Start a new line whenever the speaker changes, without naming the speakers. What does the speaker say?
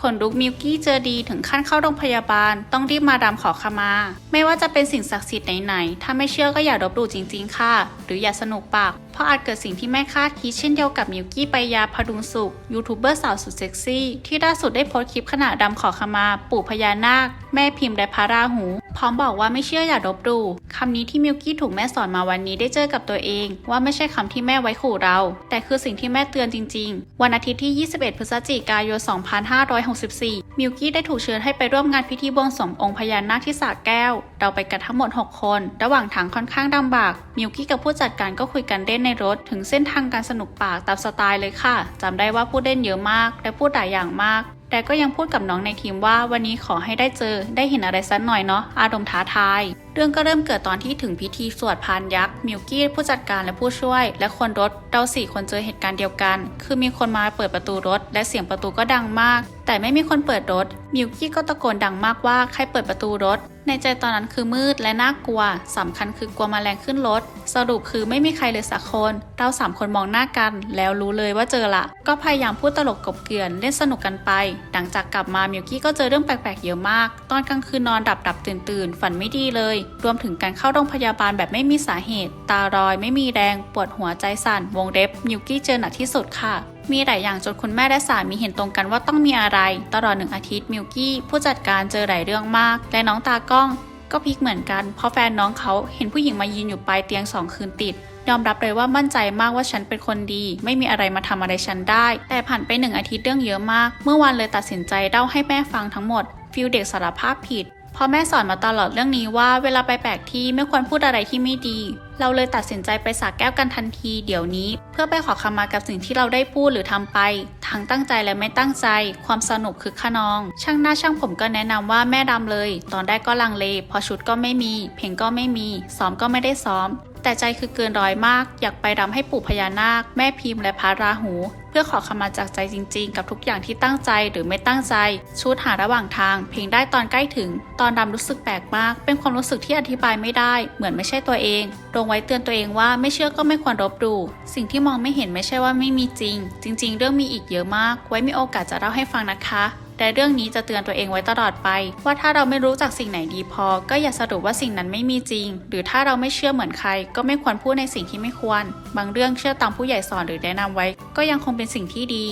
ขนลุกมิวกี้เจอดีถึงขั้นเข้าโรงพยาบาล ต้องรีบมาดำขอขมา ไม่ว่าจะเป็นสิ่งศักดิ์สิทธิ์ไหนๆ ถ้าไม่เชื่อก็อย่าลบหลู่จริงๆ ค่ะ หรืออย่าสนุกปาก เพราะอาจเกิดสิ่งที่ไม่คาดคิดเช่นเดียวกับมิวกี้ไปยาพดุงสุข ยูทูบเบอร์สาวสุดเซ็กซี่ ที่ล่าสุดได้โพสต์คลิปขณะดำขอขมา ปู่พญานาค แม่พิมพ์และพระราหู พร้อมบอกว่าไม่เชื่ออย่าลบหลู่คำนี้ที่มิวกี้ถูกแม่สอนมาวันนี้ได้เจอกับตัวเอง ว่าไม่ใช่คำที่แม่ไว้ขู่เรา แต่คือสิ่งที่แม่เตือนจริง ๆ วันอาทิตย์ที่ 21 พฤศจิกายน 2564 มิวกี้ได้ถูกเชิญให้ไปร่วมงานพิธีบวงสรวงองค์พญานาคที่สระแก้ว เราไปกันทั้งหมด 6 คน ระหว่างทางค่อนข้างลำบาก มิวกี้กับผู้จัดการก็คุยกันเล่นในรถ ถึงเส้นทางการสนุกปากตามสไตล์เลยค่ะจำได้ว่าพูดเล่นเยอะมากและพูดหลายอย่างมาก แต่ก็ยังพูดกับน้องในทีมว่าวันนี้ขอให้ได้เจอ ได้เห็นอะไรสักหน่อยเนาะอารมณ์ท้าทาย เรื่องก็เริ่มเกิดตอนที่ถึงพิธีสวดพานยักษ์ มิวกี้ผู้จัดการและผู้ช่วย และคนรถเราสี่คนเจอเหตุการณ์เดียวกัน คือมีคนมาเปิดประตูรถ และเสียงประตูก็ดังมาก แต่ไม่มีคนเปิดรถ มิวกี้ก็ตะโกนดังมากว่าใครเปิดประตูรถ ในใจตอนนั้นคือมืดและน่ากลัวสำคัญคือกลัวมแมลงขึ้นรถ สรุปคือไม่มีใครเลยสักคน เราสามคนมองหน้ากัน แล้วรู้เลยว่าเจอละ ก็พยายามพูดตลกกบเกลื่อนเล่นสนุกกันไป หลังจากกลับมามิวกี้ก็เจอเรื่องแปลกๆเยอะมาก ตอนกลางคืนนอนดับดับตื่นตื่นฝันไม่ดีเลยรวมถึงการเข้าโรงพยาบาลแบบไม่มีสาเหตุ ตารอยไม่มีแรง ปวดหัวใจสั่น วงเล็บมิวกี้เจอหนักที่สุดค่ะ มีหลายอย่างจนคุณแม่และสามีเห็นตรงกันว่าต้องมีอะไร ตลอดหนึ่งอาทิตย์มิวกี้ผู้จัดการเจอหลายเรื่องมาก และน้องตากล้อง ก็พลิกเหมือนกัน เพราะแฟนน้องเขาเห็นผู้หญิงมายืนอยู่ปลายเตียงสองคืนติดยอมรับเลยว่ามั่นใจมากว่าฉันเป็นคนดี ไม่มีอะไรมาทำอะไรฉันได้ แต่ผ่านไปหนึ่งอาทิตย์เรื่องเยอะมาก เมื่อวานเลยตัดสินใจเล่าให้แม่ฟังทั้งหมด ฟิลเด็กสารภาพผิด ราะแม่สอนมาตลอดเรื่องนี้ว่าเวลาไปแปลกที่ไม่ควรพูดอะไรที่ไม่ดี เราเลยตัดสินใจไปสาแก้วกันทันทีเดี๋ยวนี้ เพื่อไปขอขมากับสิ่งที่เราได้พูดหรือทำไป ทั้งตั้งใจและไม่ตั้งใจ ความสนุกคือขนอง ช่างหน้าช่างผมก็แนะนำว่าแม่ดำเลย ตอนแรกก็ลังเล พอชุดก็ไม่มี เพลงก็ไม่มี ซ้อมก็ไม่ได้ซ้อม แต่ใจคือเกินร้อยมาก อยากไปรำให้ปู่พญานาค แม่พิมพ์และพระราหู เพื่อขอขมาจากใจจริงๆ กับทุกอย่างที่ตั้งใจหรือไม่ตั้งใจ ชุดหาระหว่างทาง เพลงได้ตอนใกล้ถึง ตอนรำรู้สึกแปลกมาก เป็นความรู้สึกที่อธิบายไม่ได้ เหมือนไม่ใช่ตัวเองลงไว้เตือนตัวเองว่าไม่เชื่อก็ไม่ควรรบหลู่สิ่งที่มองไม่เห็นไม่ใช่ว่าไม่มีจริง จริง ๆ เรื่องมีอีกเยอะมาก ไว้มีโอกาสจะเล่าให้ฟังนะคะ แต่เรื่องนี้จะเตือนตัวเองไว้ตลอดไป ว่าถ้าเราไม่รู้จักสิ่งไหนดีพอ ก็อย่าสรุปว่าสิ่งนั้นไม่มีจริง หรือถ้าเราไม่เชื่อเหมือนใคร ก็ไม่ควรพูดในสิ่งที่ไม่ควร บางเรื่องเชื่อตามผู้ใหญ่สอนหรือแนะนำไว้ ก็ยังคงเป็นสิ่งที่ดี